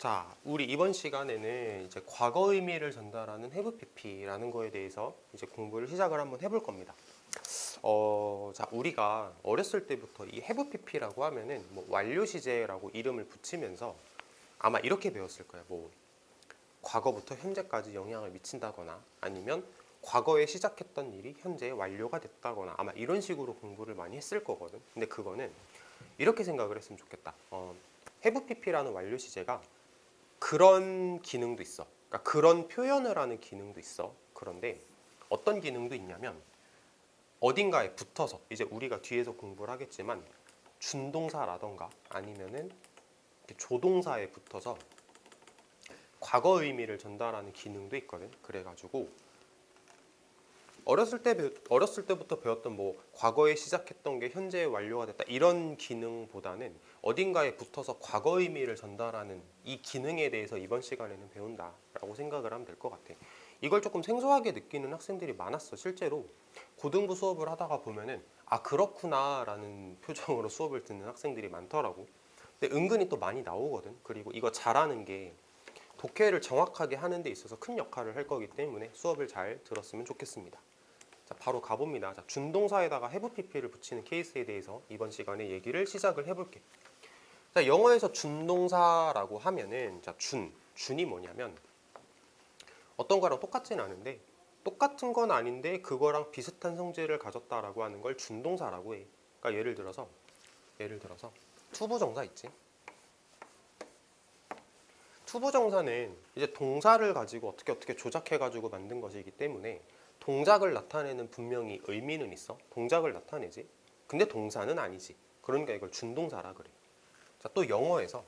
자, 우리 이번 시간에는 이제 과거 의미를 전달하는 have pp라는 거에 대해서 이제 공부를 시작을 한번 해볼 겁니다. 어, 자, 우리가 어렸을 때부터 이 have pp라고 하면은 뭐 완료 시제라고 이름을 붙이면서 아마 이렇게 배웠을 거예요. 뭐 과거부터 현재까지 영향을 미친다거나 아니면 과거에 시작했던 일이 현재 완료가 됐다거나 아마 이런 식으로 공부를 많이 했을 거거든. 근데 그거는 이렇게 생각을 했으면 좋겠다. 어, have pp라는 완료 시제가 그런 기능도 있어. 그러니까 그런 표현을 하는 기능도 있어. 그런데 어떤 기능도 있냐면 어딘가에 붙어서 이제 우리가 뒤에서 공부를 하겠지만 준동사라던가 아니면은 조동사에 붙어서 과거 의미를 전달하는 기능도 있거든. 그래가지고 어렸을 때 어렸을 때부터 배웠던 뭐 과거에 시작했던 게 현재에 완료가 됐다 이런 기능보다는 어딘가에 붙어서 과거 의미를 전달하는 이 기능에 대해서 이번 시간에는 배운다라고 생각을 하면 될 것 같아. 이걸 조금 생소하게 느끼는 학생들이 많았어. 실제로 고등부 수업을 하다가 보면은 아 그렇구나 라는 표정으로 수업을 듣는 학생들이 많더라고. 근데 은근히 또 많이 나오거든. 그리고 이거 잘하는 게 독해를 정확하게 하는 데 있어서 큰 역할을 할 거기 때문에 수업을 잘 들었으면 좋겠습니다. 자, 바로 가봅니다. 자, 준동사에다가 have pp를 붙이는 케이스에 대해서 이번 시간에 얘기를 시작을 해볼게. 자, 영어에서 준동사라고 하면은 자, 준, 준이 뭐냐면 어떤 거랑 똑같진 않은데 똑같은 건 아닌데 그거랑 비슷한 성질을 가졌다라고 하는 걸 준동사라고 해. 그러니까 예를 들어서 예를 들어서 투부정사 있지. 투부정사는 이제 동사를 가지고 어떻게 어떻게 조작해 가지고 만든 것이기 때문에 동작을 나타내는 분명히 의미는 있어. 동작을 나타내지. 근데 동사는 아니지. 그러니까 이걸 준동사라 그래. 자, 또 영어에서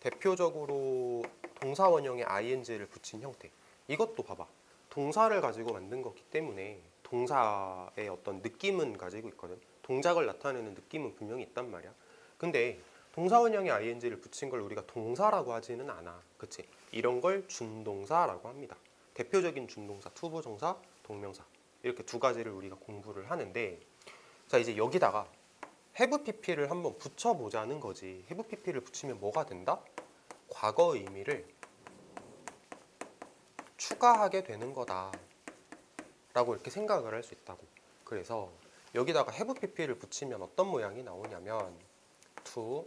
대표적으로 동사 원형에 ing를 붙인 형태. 이것도 봐봐. 동사를 가지고 만든 거기 때문에 동사의 어떤 느낌은 가지고 있거든. 동작을 나타내는 느낌은 분명히 있단 말이야. 근데 동사 원형에 ing를 붙인 걸 우리가 동사라고 하지는 않아. 그치? 이런 걸 준동사라고 합니다. 대표적인 준동사, 투부정사, 동명사 이렇게 두 가지를 우리가 공부를 하는데 자 이제 여기다가 have pp를 한번 붙여보자는 거지. have pp를 붙이면 뭐가 된다? 과거 의미를 추가하게 되는 거다. 라고 이렇게 생각을 할 수 있다고. 그래서 여기다가 have pp를 붙이면 어떤 모양이 나오냐면 to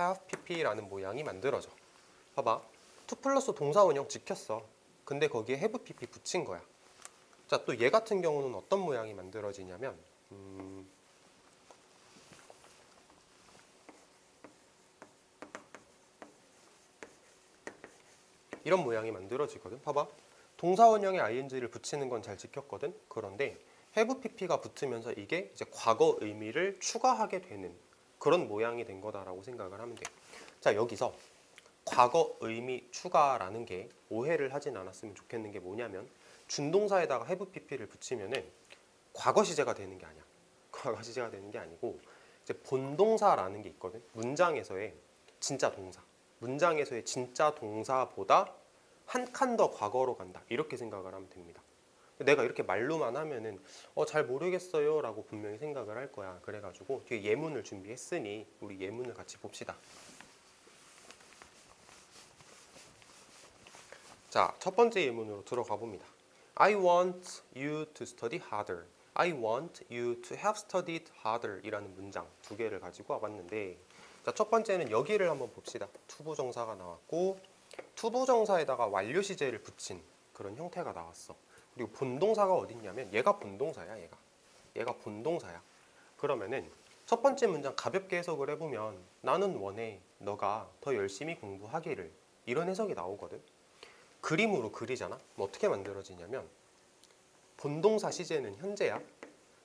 have pp라는 모양이 만들어져. 봐봐. to 플러스 동사 원형 지켰어. 근데 거기에 have pp 붙인 거야. 자, 또 얘 같은 경우는 어떤 모양이 만들어지냐면 음, 이런 모양이 만들어지거든. 봐봐. 동사 원형에 ing를 붙이는 건 잘 지켰거든. 그런데 have pp가 붙으면서 이게 이제 과거 의미를 추가하게 되는 그런 모양이 된 거다라고 생각을 하면 돼. 자, 여기서 과거 의미 추가라는 게 오해를 하진 않았으면 좋겠는 게 뭐냐면 준동사에다가 have pp를 붙이면은 과거 시제가 되는 게 아니야. 과거 시제가 되는 게 아니고 이제 본동사라는 게 있거든. 문장에서의 진짜 동사. 문장에서의 진짜 동사보다 한 칸 더 과거로 간다. 이렇게 생각을 하면 됩니다. 내가 이렇게 말로만 하면은 어, 잘 모르겠어요 라고 분명히 생각을 할 거야. 그래가지고 뒤에 예문을 준비했으니 우리 예문을 같이 봅시다. 자, 첫 번째 예문으로 들어가 봅니다. I want you to study harder. I want you to have studied harder 이라는 문장 두 개를 가지고 와봤는데 자, 첫 번째는 여기를 한번 봅시다. 투부정사가 나왔고 투부정사에다가 완료 시제를 붙인 그런 형태가 나왔어. 그리고 본동사가 어딨냐면 얘가 본동사야, 얘가. 얘가 본동사야. 그러면은 첫 번째 문장 가볍게 해석을 해보면 나는 원해 너가 더 열심히 공부하기를 이런 해석이 나오거든. 그림으로 그리잖아. 뭐 어떻게 만들어지냐면 본동사 시제는 현재야.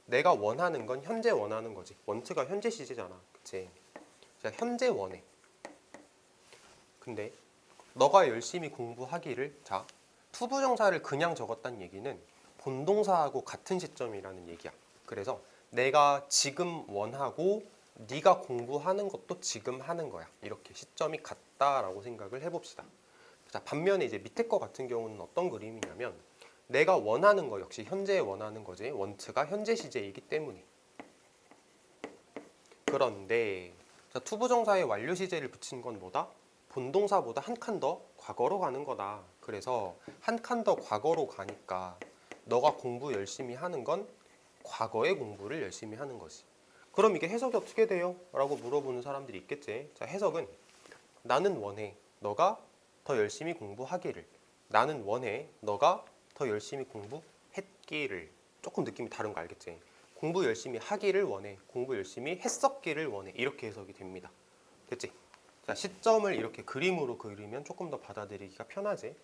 내가 원하는 건 현재 원하는 거지. 원트가 현재 시제잖아. 그치? 자, 현재 원해. 근데 너가 열심히 공부하기를 자 투부정사를 그냥 적었다는 얘기는 본동사하고 같은 시점이라는 얘기야. 그래서 내가 지금 원하고 네가 공부하는 것도 지금 하는 거야. 이렇게 시점이 같다라고 생각을 해봅시다. 자 반면에 이제 밑에 거 같은 경우는 어떤 그림이냐면 내가 원하는 거 역시 현재 원하는 거지. 원트가 현재 시제이기 때문에. 그런데 자 투부정사에 완료 시제를 붙인 건 뭐다? 본동사보다 한 칸 더 과거로 가는 거다. 그래서 한 칸 더 과거로 가니까 너가 공부 열심히 하는 건 과거의 공부를 열심히 하는 거지. 그럼 이게 해석이 어떻게 돼요? 라고 물어보는 사람들이 있겠지. 자, 해석은 나는 원해 너가 더 열심히 공부하기를. 나는 원해 너가 더 열심히 공부했기를. 조금 느낌이 다른 거 알겠지? 공부 열심히 하기를 원해. 공부 열심히 했었기를 원해. 이렇게 해석이 됩니다. 됐지? 자, 시점을 이렇게 그림으로 그리면 조금 더 받아들이기가 편하지.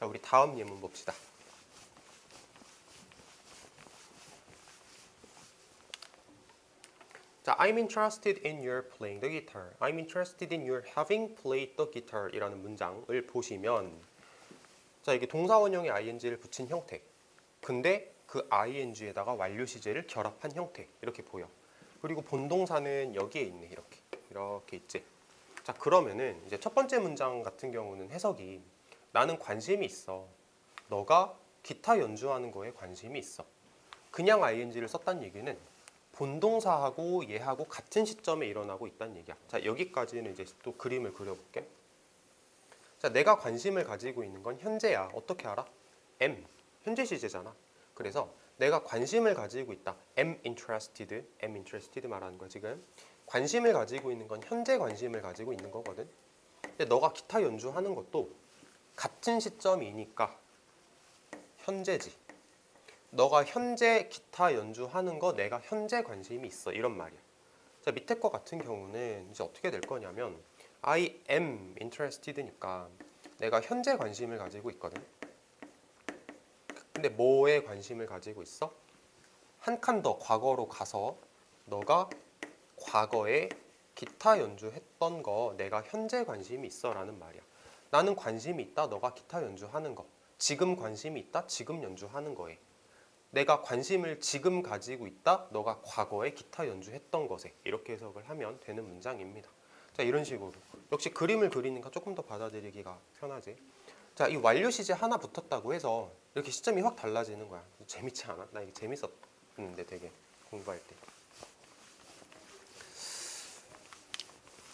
자, 우리 다음 예문 봅시다. 자, I'm interested in your playing the guitar. I'm interested in your having played the guitar 이라는 문장을 보시면 자, 이게 동사원형에 ing를 붙인 형태. 근데 그 ing에다가 완료 시제를 결합한 형태. 이렇게 보여. 그리고 본동사는 여기에 있네. 이렇게. 이렇게 있지. 자, 그러면은 이제 첫 번째 문장 같은 경우는 해석이 나는 관심이 있어. 너가 기타 연주하는 거에 관심이 있어. 그냥 ing를 썼다는 얘기는 본동사하고 얘하고 같은 시점에 일어나고 있다는 얘기야. 자, 여기까지는 이제 또 그림을 그려볼게. 자, 내가 관심을 가지고 있는 건 현재야. 어떻게 알아? am. 현재 시제잖아. 그래서 내가 관심을 가지고 있다. am interested. am interested 말하는 거야, 지금. 관심을 가지고 있는 건 현재 관심을 가지고 있는 거거든. 근데 너가 기타 연주하는 것도 같은 시점이니까 현재지. 너가 현재 기타 연주하는 거 내가 현재 관심이 있어 이런 말이야. 자 밑에 거 같은 경우는 이제 어떻게 될 거냐면 I am interested니까 내가 현재 관심을 가지고 있거든. 근데 뭐에 관심을 가지고 있어? 한 칸 더 과거로 가서 너가 과거에 기타 연주했던 거 내가 현재 관심이 있어 라는 말이야. 나는 관심이 있다. 너가 기타 연주하는 거. 지금 관심이 있다. 지금 연주하는 거에. 내가 관심을 지금 가지고 있다. 너가 과거에 기타 연주했던 것에 이렇게 해석을 하면 되는 문장입니다. 자 이런 식으로 역시 그림을 그리니까 조금 더 받아들이기가 편하지. 자 이 완료 시제 하나 붙었다고 해서 이렇게 시점이 확 달라지는 거야. 재밌지 않아? 나 이게 재밌었는데 되게 공부할 때.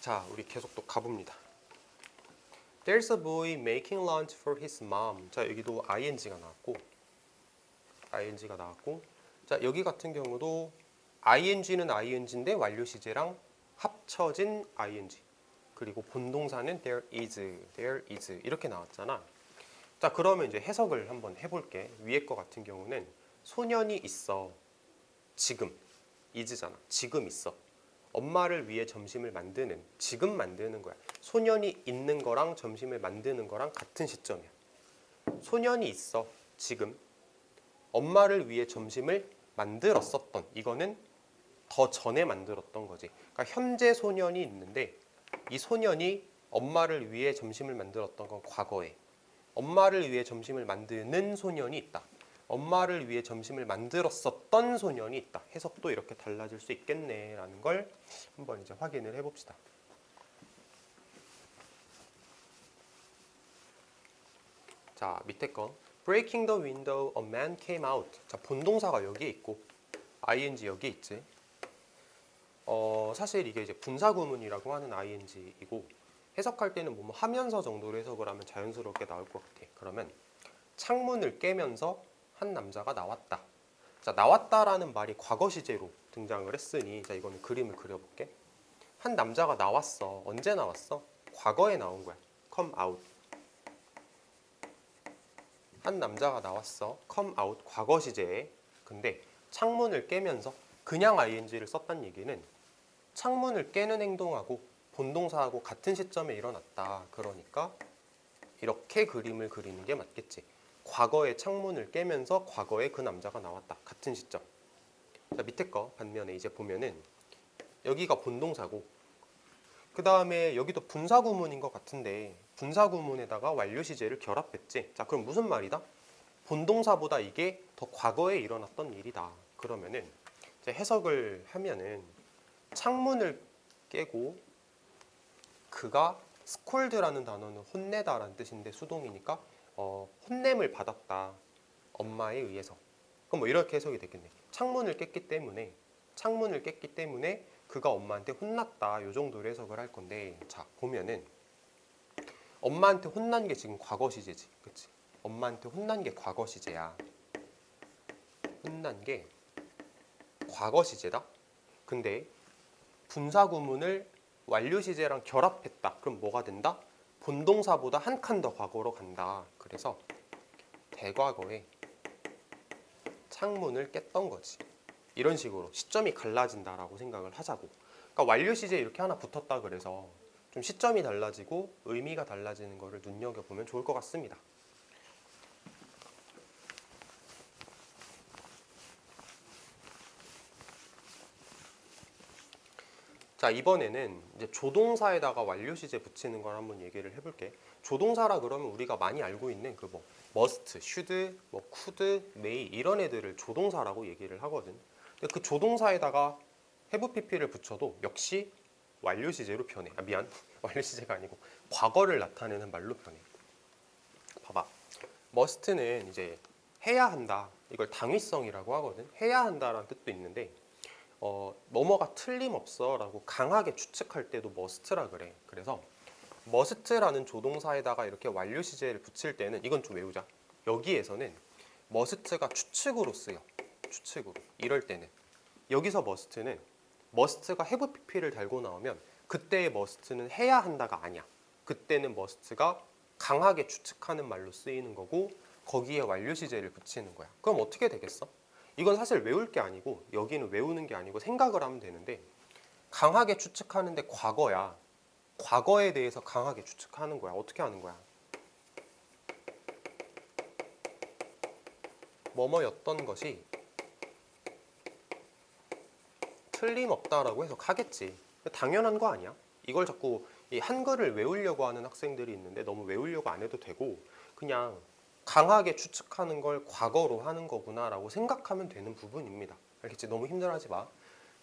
자 우리 계속 또 가봅니다. There's a boy making lunch for his mom. 자 여기도 ing가 나왔고 ing가 나왔고 자 여기 같은 경우도 ing는 ing인데 완료 시제랑 합쳐진 ing 그리고 본동사는 there is, there is 이렇게 나왔잖아. 자 그러면 이제 해석을 한번 해볼게. 위에 거 같은 경우는 소년이 있어. 지금 is잖아. 지금 있어. 엄마를 위해 점심을 만드는 지금 만드는 거야. 소년이 있는 거랑 점심을 만드는 거랑 같은 시점이야. 소년이 있어. 지금 엄마를 위해 점심을 만들었었던 이거는 더 전에 만들었던 거지. 그러니까 현재 소년이 있는데 이 소년이 엄마를 위해 점심을 만들었던 건 과거에 엄마를 위해 점심을 만드는 소년이 있다. 엄마를 위해 점심을 만들었었던 소년이 있다. 해석도 이렇게 달라질 수 있겠네라는 걸 한번 이제 확인을 해봅시다. 자 밑에 거 Breaking the window, a man came out. 자 본동사가 여기에 있고 ing 여기 있지. 어 사실 이게 이제 분사 구문이라고 하는 ing이고 해석할 때는 뭐 하면서 정도로 해석을 하면 자연스럽게 나올 것 같아. 그러면 창문을 깨면서 한 남자가 나왔다. 자 나왔다라는 말이 과거 시제로 등장을 했으니 자 이거는 그림을 그려볼게. 한 남자가 나왔어. 언제 나왔어? 과거에 나온 거야. come out. 한 남자가 나왔어. come out 과거 시제에. 근데 창문을 깨면서 그냥 ing를 썼단 얘기는 창문을 깨는 행동하고 본동사하고 같은 시점에 일어났다. 그러니까 이렇게 그림을 그리는 게 맞겠지. 과거에 창문을 깨면서 과거에 그 남자가 나왔다. 같은 시점. 자, 밑에 거 반면에 이제 보면은 여기가 본동사고 그 다음에 여기도 분사 구문인 것 같은데 분사 구문에다가 완료 시제를 결합했지. 자, 그럼 무슨 말이다? 본동사보다 이게 더 과거에 일어났던 일이다. 그러면은 해석을 하면은 창문을 깨고 그가 스콜드라는 단어는 혼내다라는 뜻인데 수동이니까 어, 혼냄을 받았다. 엄마에 의해서. 그럼 뭐 이렇게 해석이 되겠네. 창문을 깼기 때문에 창문을 깼기 때문에 그가 엄마한테 혼났다. 요 정도로 해석을 할 건데 자 보면은 엄마한테 혼난 게 지금 과거 시제지. 그치? 엄마한테 혼난 게 과거 시제야. 혼난 게 과거 시제다. 근데 분사 구문을 완료 시제랑 결합했다. 그럼 뭐가 된다? 본동사보다 한 칸 더 과거로 간다. 그래서 대과거에 창문을 깼던 거지. 이런 식으로 시점이 갈라진다라고 생각을 하자고. 그러니까 완료 시제 이렇게 하나 붙었다 그래서 좀 시점이 달라지고 의미가 달라지는 거를 눈여겨 보면 좋을 것 같습니다. 자 이번에는 이제 조동사에다가 완료 시제 붙이는 걸 한번 얘기를 해볼게. 조동사라 그러면 우리가 많이 알고 있는 그 뭐 must, should, 뭐 could, may 이런 애들을 조동사라고 얘기를 하거든. 근데 그 조동사에다가 have pp를 붙여도 역시 완료 시제로 변해. 아 미안, 완료 시제가 아니고 과거를 나타내는 말로 변해. 봐봐, must는 이제 해야 한다. 이걸 당위성이라고 하거든. 해야 한다라는 뜻도 있는데 어, 뭐뭐가 틀림없어라고 강하게 추측할 때도 must라 그래. 그래서 must라는 조동사에다가 이렇게 완료 시제를 붙일 때는 이건 좀 외우자. 여기에서는 must가 추측으로 쓰여. 추측으로. 이럴 때는 여기서 must는 must가 have pp를 달고 나오면 그때의 must는 해야 한다가 아니야. 그때는 must가 강하게 추측하는 말로 쓰이는 거고 거기에 완료 시제를 붙이는 거야. 그럼 어떻게 되겠어? 이건 사실 외울 게 아니고 여기는 외우는 게 아니고 생각을 하면 되는데 강하게 추측하는데 과거야. 과거에 대해서 강하게 추측하는 거야. 어떻게 하는 거야? 뭐뭐였던 것이 틀림없다라고 해석하겠지. 당연한 거 아니야? 이걸 자꾸 이 한글을 외우려고 하는 학생들이 있는데 너무 외우려고 안 해도 되고 그냥 강하게 추측하는 걸 과거로 하는 거구나라고 생각하면 되는 부분입니다. 알겠지? 너무 힘들어하지 마.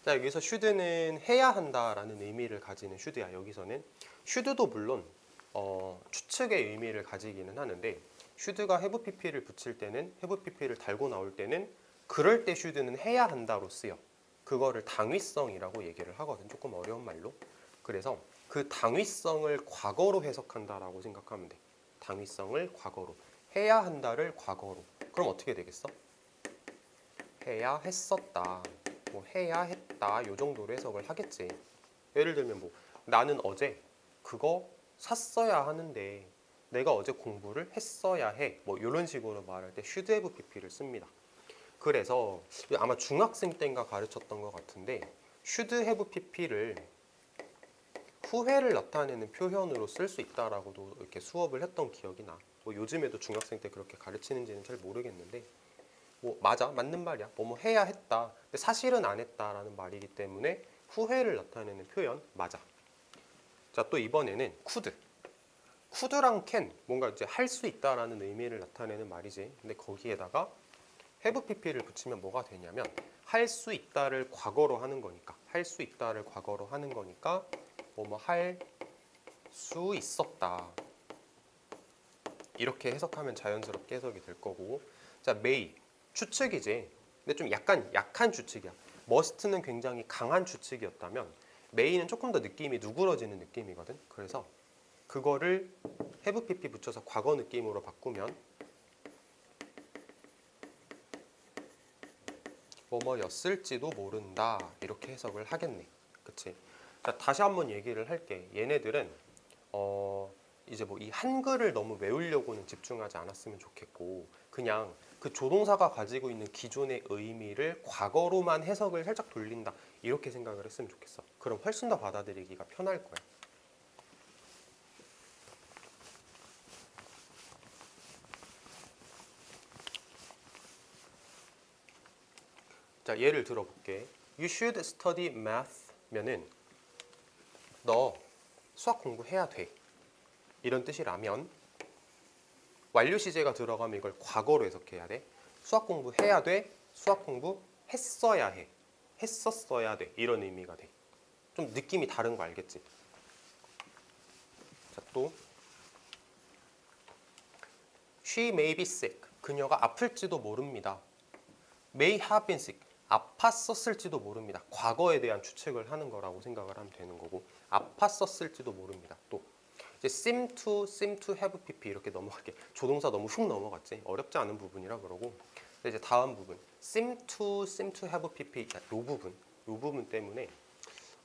자 여기서 should는 해야 한다라는 의미를 가지는 should야. 여기서는 should도 물론 어, 추측의 의미를 가지기는 하는데 should가 have pp를 붙일 때는 have pp를 달고 나올 때는 그럴 때 should는 해야 한다로 쓰여. 그거를 당위성이라고 얘기를 하거든. 조금 어려운 말로. 그래서 그 당위성을 과거로 해석한다라고 생각하면 돼. 당위성을 과거로. 해야 한다를 과거로. 그럼 어떻게 되겠어? 해야 했었다. 뭐 해야 했다. 요 정도로 해석을 하겠지. 예를 들면 뭐 나는 어제 그거 샀어야 하는데 내가 어제 공부를 했어야 해. 뭐 이런 식으로 말할 때 should have pp를 씁니다. 그래서 아마 중학생 때인가 가르쳤던 것 같은데 should have pp를 후회를 나타내는 표현으로 쓸 수 있다라고도 이렇게 수업을 했던 기억이 나. 뭐 요즘에도 중학생 때 그렇게 가르치는지는 잘 모르겠는데 뭐 맞아 맞는 말이야. 뭐뭐 해야 했다. 근데 사실은 안 했다라는 말이기 때문에 후회를 나타내는 표현 맞아. 자 또 이번에는 could. could랑 can 뭔가 이제 할 수 있다라는 의미를 나타내는 말이지. 근데 거기에다가 have pp를 붙이면 뭐가 되냐면 할 수 있다를 과거로 하는 거니까 할 수 있다를 과거로 하는 거니까 뭐뭐 할 수 있었다. 이렇게 해석하면 자연스럽게 해석이 될 거고. 자 may 추측이지. 근데 좀 약간 약한 추측이야. must는 굉장히 강한 추측이었다면 may는 조금 더 느낌이 누그러지는 느낌이거든. 그래서 그거를 have pp 붙여서 과거 느낌으로 바꾸면 뭐뭐였을지도 모른다. 이렇게 해석을 하겠네. 그치 자 다시 한번 얘기를 할게. 얘네들은 어 이제 뭐 이 한글을 너무 외우려고는 집중하지 않았으면 좋겠고 그냥 그 조동사가 가지고 있는 기존의 의미를 과거로만 해석을 살짝 돌린다. 이렇게 생각을 했으면 좋겠어. 그럼 훨씬 더 받아들이기가 편할 거야. 자 예를 들어볼게. You should study math면은 너 수학 공부해야 돼 이런 뜻이라면 완료 시제가 들어가면 이걸 과거로 해석해야 돼. 수학 공부해야 돼. 수학 공부 했어야 해. 했었어야 돼. 이런 의미가 돼. 좀 느낌이 다른 거 알겠지? 자, 또 She may be sick. 그녀가 아플지도 모릅니다. May have been sick. 아팠었을지도 모릅니다. 과거에 대한 추측을 하는 거라고 생각을 하면 되는 거고 아팠었을지도 모릅니다. 또 이제 seem to, seem to have pp 이렇게 넘어갈게. 조동사 너무 훅 넘어갔지. 어렵지 않은 부분이라 그러고. 이제 다음 부분 seem to, seem to have pp 이 부분, 이 부분 때문에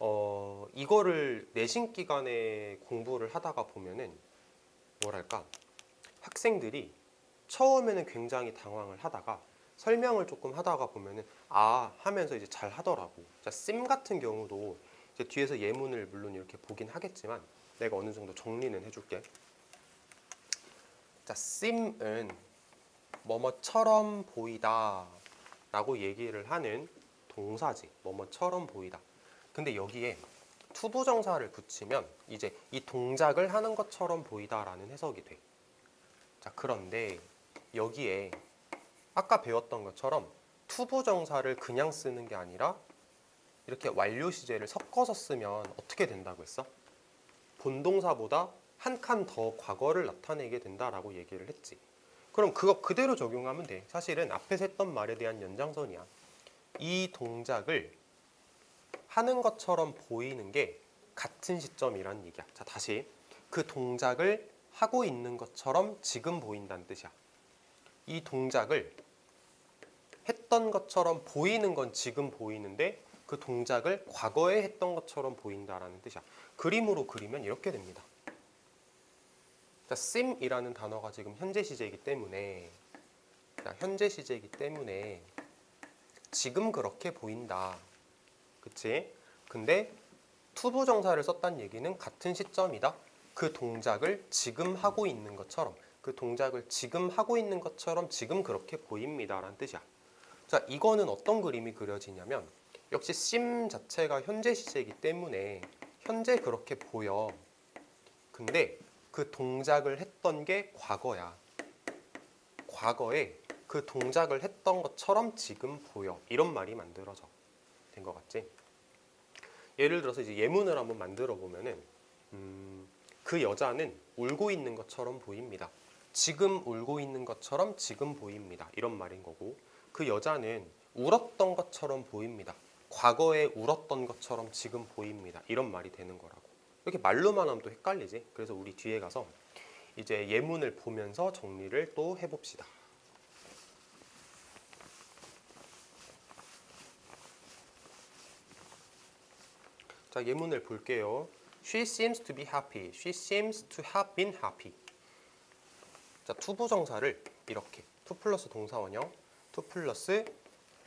어 이거를 내신 기간에 공부를 하다가 보면은 뭐랄까 학생들이 처음에는 굉장히 당황을 하다가 설명을 조금 하다가 보면은 아 하면서 이제 잘 하더라고. 자, 심 같은 경우도 이제 뒤에서 예문을 물론 이렇게 보긴 하겠지만 내가 어느 정도 정리는 해줄게. 자, sim은 뭐뭐처럼 보이다 라고 얘기를 하는 동사지. 뭐뭐처럼 보이다. 근데 여기에 투부정사를 붙이면 이제 이 동작을 하는 것처럼 보이다라는 해석이 돼. 자, 그런데 여기에 아까 배웠던 것처럼 투부정사를 그냥 쓰는 게 아니라 이렇게 완료 시제를 섞어서 쓰면 어떻게 된다고 했어? 본동사보다 한 칸 더 과거를 나타내게 된다라고 얘기를 했지. 그럼 그거 그대로 적용하면 돼. 사실은 앞에서 했던 말에 대한 연장선이야. 이 동작을 하는 것처럼 보이는 게 같은 시점이란 얘기야. 자, 다시 그 동작을 하고 있는 것처럼 지금 보인다는 뜻이야. 이 동작을 했던 것처럼 보이는 건 지금 보이는데 그 동작을 과거에 했던 것처럼 보인다라는 뜻이야. 그림으로 그리면 이렇게 됩니다. 자, sim이라는 단어가 지금 현재 시제이기 때문에 자, 현재 시제이기 때문에 지금 그렇게 보인다. 그치? 근데 투부 정사를 썼다는 얘기는 같은 시점이다. 그 동작을 지금 하고 있는 것처럼 그 동작을 지금 하고 있는 것처럼 지금 그렇게 보입니다라는 뜻이야. 자, 이거는 어떤 그림이 그려지냐면 역시 심 자체가 현재 시제이기 때문에 현재 그렇게 보여. 근데 그 동작을 했던 게 과거야. 과거에 그 동작을 했던 것처럼 지금 보여. 이런 말이 만들어져. 된 것 같지? 예를 들어서 이제 예문을 한번 만들어 보면은 음, 그 여자는 울고 있는 것처럼 보입니다. 지금 울고 있는 것처럼 지금 보입니다. 이런 말인 거고 그 여자는 울었던 것처럼 보입니다. 과거에 울었던 것처럼 지금 보입니다. 이런 말이 되는 거라고. 이렇게 말로만 하면 또 헷갈리지. 그래서 우리 뒤에 가서 이제 예문을 보면서 정리를 또 해봅시다. 자, 예문을 볼게요. She seems to be happy. She seems to have been happy. 자, 투부정사를 이렇게 투 플러스 동사원형, 투 플러스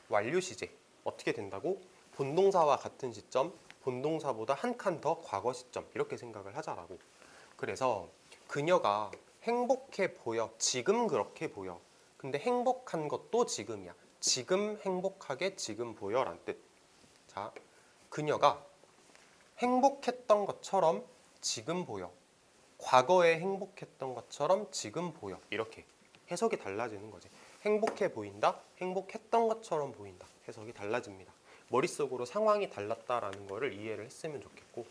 완료 시제 어떻게 된다고? 본동사와 같은 시점, 본동사보다 한 칸 더 과거 시점 이렇게 생각을 하자라고. 그래서 그녀가 행복해 보여. 지금 그렇게 보여. 근데 행복한 것도 지금이야. 지금 행복하게 지금 보여 란 뜻. 자, 그녀가 행복했던 것처럼 지금 보여. 과거에 행복했던 것처럼 지금 보여. 이렇게 해석이 달라지는 거지. 행복해 보인다, 행복했던 것처럼 보인다. 해석이 달라집니다. 머릿속으로 상황이 달랐다라는 거를 이해를 했으면 좋겠고.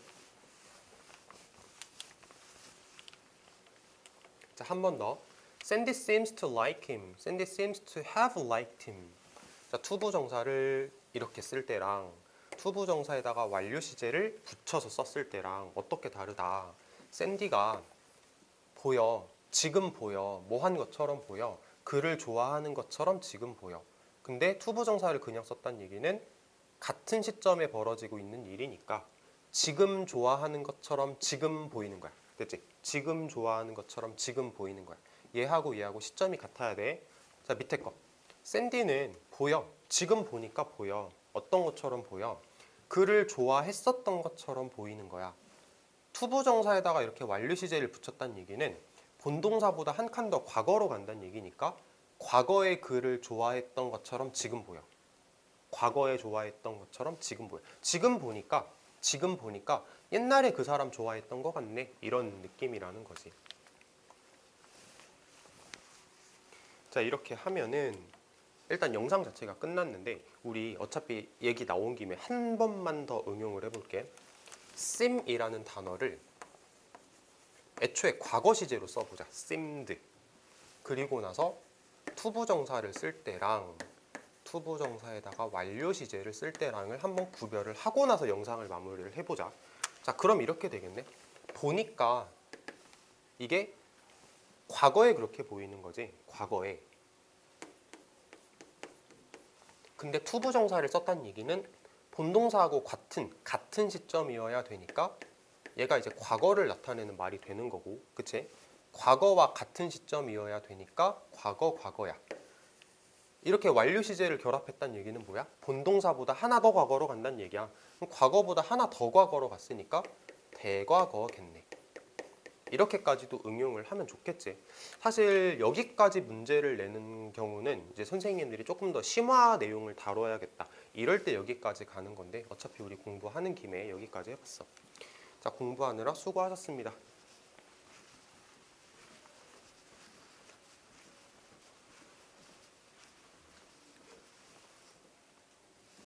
자, 한 번 더. Sandy seems to like him. Sandy seems to have liked him. 자, 투부 정사를 이렇게 쓸 때랑 투부 정사에다가 완료 시제를 붙여서 썼을 때랑 어떻게 다르다. 샌디가 보여. 지금 보여. 뭐 한 것처럼 보여. 그를 좋아하는 것처럼 지금 보여. 근데 투부 정사를 그냥 썼다는 얘기는 같은 시점에 벌어지고 있는 일이니까 지금 좋아하는 것처럼 지금 보이는 거야. 됐지? 지금 좋아하는 것처럼 지금 보이는 거야. 얘하고 얘하고 시점이 같아야 돼. 자, 밑에 거. 샌디는 보여. 지금 보니까 보여. 어떤 것처럼 보여. 그를 좋아했었던 것처럼 보이는 거야. 투부정사에다가 이렇게 완료 시제를 붙였다는 얘기는 본동사보다 한 칸 더 과거로 간다는 얘기니까 과거에 그를 좋아했던 것처럼 지금 보여. 과거에 좋아했던 것처럼 지금 보여. 지금 보니까 지금 보니까 옛날에 그 사람 좋아했던 것 같네. 이런 느낌이라는 거지. 자, 이렇게 하면은 일단 영상 자체가 끝났는데 우리 어차피 얘기 나온 김에 한 번만 더 응용을 해볼게. sim이라는 단어를 애초에 과거 시제로 써보자. simmed. 그리고 나서 투부정사를 쓸 때랑 투부정사에다가 완료 시제를 쓸 때랑을 한번 구별을 하고 나서 영상을 마무리를 해보자. 자, 그럼 이렇게 되겠네. 보니까 이게 과거에 그렇게 보이는 거지. 과거에. 근데 투부정사를 썼다는 얘기는 본동사하고 같은 같은 시점이어야 되니까 얘가 이제 과거를 나타내는 말이 되는 거고, 그치? 과거와 같은 시점이어야 되니까 과거 과거야. 이렇게 완료 시제를 결합했다는 얘기는 뭐야? 본동사보다 하나 더 과거로 간다는 얘기야. 그럼 과거보다 하나 더 과거로 갔으니까 대과거겠네. 이렇게까지도 응용을 하면 좋겠지. 사실 여기까지 문제를 내는 경우는 이제 선생님들이 조금 더 심화 내용을 다뤄야겠다. 이럴 때 여기까지 가는 건데 어차피 우리 공부하는 김에 여기까지 해봤어. 자 공부하느라 수고하셨습니다.